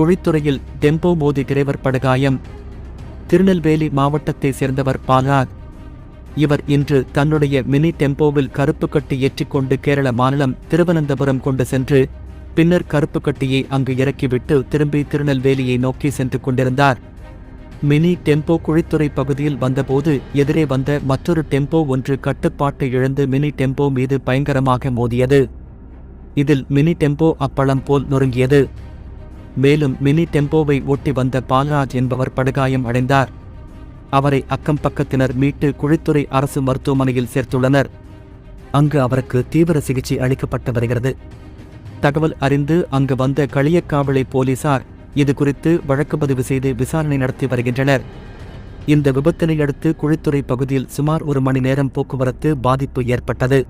குழித்துறையில் tempo மோதி driver படுகாயம். திருநெல்வேலி மாவட்டத்தைச் சேர்ந்தவர் பாலாக் இவர் இன்று தன்னுடைய மினி டெம்போவில் கருப்பு கட்டி ஏற்றிக்கொண்டு கேரள மாநிலம் திருவனந்தபுரம் கொண்டு சென்று பின்னர் கருப்பு கட்டியை அங்கு இறக்கிவிட்டு திரும்பி திருநெல்வேலியை நோக்கி சென்று கொண்டிருந்தார். மினி டெம்போ குழித்துறை பகுதியில் வந்தபோது எதிரே வந்த மற்றொரு டெம்போ ஒன்று கட்டுப்பாட்டை இழந்து மினி டெம்போ மீது பயங்கரமாக மோதியது. இதில் மினி டெம்போ அப்பளம் போல் நொறுங்கியது. மேலும் மினி டெம்போவை ஓட்டி வந்த பால்ராஜ் என்பவர் படுகாயம் அடைந்தார். அவரை அக்கம் பக்கத்தினர் மீட்டு குழித்துறை அரசு மருத்துவமனையில் சேர்த்துள்ளனர். அங்கு அவருக்கு தீவிர சிகிச்சை அளிக்கப்பட்டு வருகிறது. தகவல் அறிந்து அங்கு வந்த களியக்காவலை போலீசார் இது குறித்து வழக்கு பதிவு செய்து விசாரணை நடத்தி வருகின்றனர். இந்த விபத்தினை அடுத்து குழித்துறை பகுதியில் சுமார் ஒரு மணி நேரம் போக்குவரத்து பாதிப்பு ஏற்பட்டது.